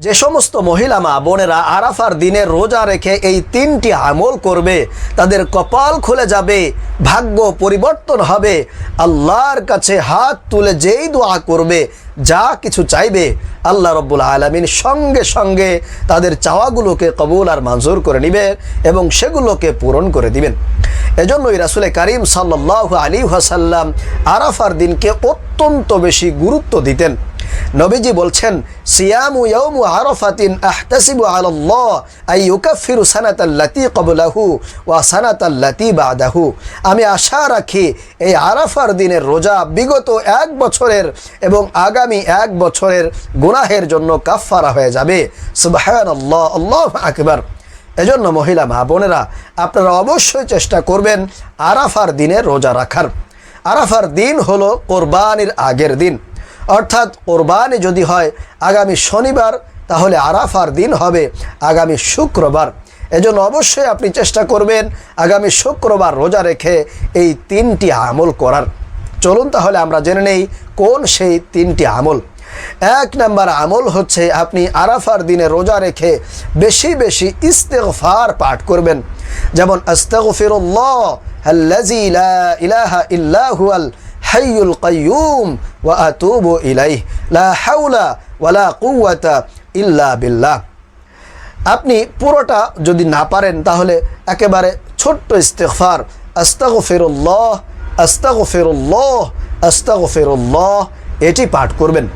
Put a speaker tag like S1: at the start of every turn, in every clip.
S1: যে সমস্ত মহিলা মা বোনেরা আরাফার দিনে রোজা রেখে এই তিনটি আমল করবে, তাদের কপাল খুলে যাবে, ভাগ্য পরিবর্তন হবে। আল্লাহর কাছে হাত তুলে যেই দোয়া করবে, যা কিছু চাইবে, আল্লাহ রব্বুল আলমিন সঙ্গে সঙ্গে তাদের চাওয়াগুলোকে কবুল আর মঞ্জুর করে নিবে এবং সেগুলোকে পূরণ করে দিবেন। এজন্যই রাসুলে করিম সাল্লাহ আলী হাসাল্লাম আরাফার দিনকে অত্যন্ত বেশি গুরুত্ব দিতেন। নবীজি বলছেন, সিয়ামু ইয়াউমু আরাফাতিন আহতাসিবু আলাল্লাহ, আই ইউকাফিরু সানাতাল্লাতি ক্বাবলাহু ওয়া সানাতাল্লাতি বাদাহু। আমি আশা রাখি এই আরাফার দিনের রোজা বিগত এক বছরের এবং আগামী এক বছরের গুনাহের জন্য কাফফারা হয়ে যাবে। সুবহানাল্লাহ, আল্লাহু আকবার। এজন্য মহিলা মা বোনেরা, আপনারা অবশ্যই চেষ্টা করবেন আরাফার দিনে রোজা রাখার। আরাফার দিন হলো কোরবানির আগের দিন। অর্থাৎ কোরবানি যদি হয় আগামী শনিবার, তাহলে আরাফার দিন হবে আগামী শুক্রবার। এজন্য অবশ্যই আপনি চেষ্টা করবেন আগামী শুক্রবার রোজা রেখে এই তিনটি আমল করার। চলুন তাহলে আমরা জেনে নেই কোন সেই তিনটি আমল। এক নাম্বার আমল হচ্ছে আপনি আরাফার দিনে রোজা রেখে বেশি বেশি ইস্তেগফার পাঠ করবেন। যেমন, আস্তাগফিরুল্লাহ, আল্লাযী লা ইলাহা ইল্লা হুয়াল হাইয়ুল কাইয়ুম ওয়া আতুবু ইলাইহ। লা হাওলা ওয়ালা কুওয়াতা ইল্লা বিল্লাহ। আপনি পুরোটা যদি না পারেন, তাহলে একেবারে ছোট্ট ইস্তেগফার। আস্তাগফিরুল্লাহ আস্তাগফিরুল্লাহ আস্তাগফিরুল্লাহ, এটি পাঠ করবেন।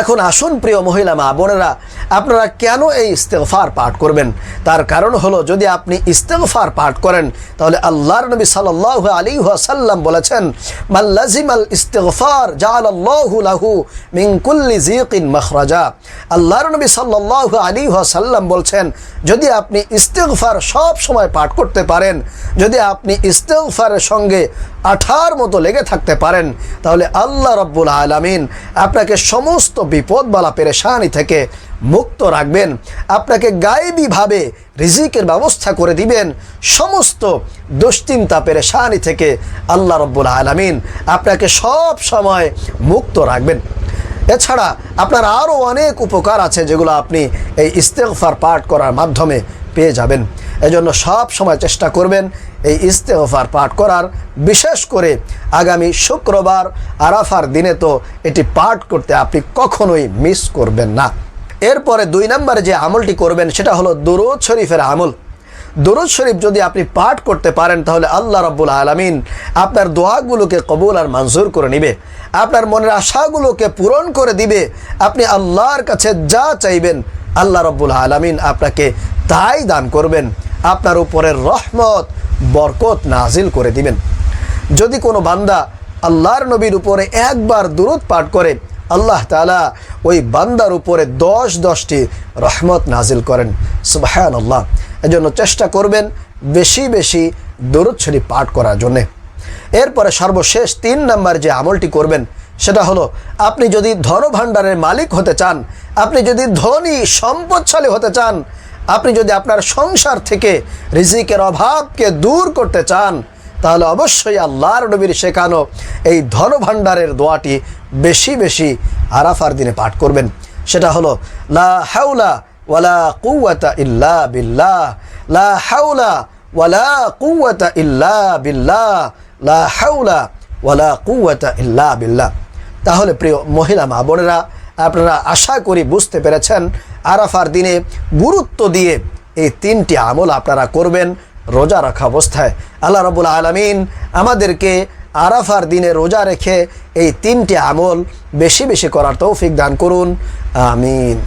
S1: এখন আসুন প্রিয় মহিলা মা বোনেরা আপনারা কেন এই ইস্তেফার পাঠ করবেন? তার কারণ হলো, যদি আপনি ইস্তেগফার পাঠ করেন, তাহলে আল্লাহর নবী সাল্লাহ আলী সাল্লাম বলেছেন আল লাহু আল্লাহর নবী সাল্লাহ আলী সাল্লাম বলছেন, যদি আপনি ইস্তেগফার সব সময় পাঠ করতে পারেন, যদি আপনি ইস্তেগফারের সঙ্গে আঠার মতো লেগে থাকতে পারেন, তাহলে আল্লাহ রব্বুল আলমিন আপনাকে সমস্ত বিপদবালা পেরেশানি থেকে মুক্ত রাখবেন। আপনাকে গায়েবীভাবে রিজিকের ব্যবস্থা করে দিবেন। সমস্ত দুশ্চিন্তা পেরে পেরেশানি থেকে আল্লাহ রব্বুল আলমিন আপনাকে সব সময় মুক্ত রাখবেন। এছাড়া আপনার আরও অনেক উপকার আছে যেগুলো আপনি এই ইস্তেগফার পাঠ করার মাধ্যমে পেয়ে যাবেন। এজন্য সব সময় চেষ্টা করবেন এই ইস্তেগফার পাঠ করার। বিশেষ করে আগামী শুক্রবার আরাফার দিনে তো এটি পাঠ করতে আপনি কখনোই মিস করবেন না। এরপরে দুই নম্বরে যে আমলটি করবেন, সেটা হলো দুরুদ শরীফের আমল। দরুদ শরীফ যদি আপনি পাঠ করতে পারেন, তাহলে আল্লাহ রব্বুল আলমিন আপনার দোয়াগুলোকে কবুল আর মঞ্জুর করে নিবে। আপনার মনের আশাগুলোকে পূরণ করে দিবে। আপনি আল্লাহর কাছে যা চাইবেন, আল্লাহ রব্বুল আলমিন আপনাকে তাই দান করবেন। আপনার উপরের রহমত, বরকত নাজিল করে দিবেন। যদি কোনো বান্দা আল্লাহর নবীর উপরে একবার দূরত পাঠ করে আল্লাহ তালা ওই বান্দার উপরে দশ দশটি রহমত নাজিল করেন। সুবাহান আল্লাহ এজন্য চেষ্টা করবেন বেশি বেশি দরুদ পাঠ করার জন্যে। এরপরে সর্বশেষ তিন নাম্বার যে আমলটি করবেন, সেটা হলো আপনি যদি ধনভাণ্ডারের মালিক হতে চান, আপনি যদি ধনী, সম্পদশালী হতে চান, আপনি যদি আপনার সংসার থেকে রিজিকের অভাবকে দূর করতে চান তাহলে অবশ্যই আল্লাহর নবীর শেখানো এই ধনভাণ্ডারের দোয়াটি বেশি বেশি আরাফার দিনে পাঠ করবেন। সেটা হলো, লা হাউলা ওয়ালা কুয়াতা ইল্লা বিল্লাহ, লা হাউলা ওয়ালা কুয়াতা ইল্লা বিল্লাহ, লা হাউলা ওয়ালা কুয়াতা ইল্লা বিল্লাহ। তাহলে প্রিয় মহিলা মা বোনেরা, আপনারা আশা করি বুঝতে পেরেছেন, আরাফার দিনে গুরুত্ব দিয়ে এই তিনটি আমল আপনারা করবেন। রোজা রাখা অবস্থায়। আল্লাহ রবুল আলমিন আমাদেরকে আরাফার দিনে রোজা রেখে এই তিনটি আমল বেশি বেশি করার তৌফিক দান করুন। আমিন।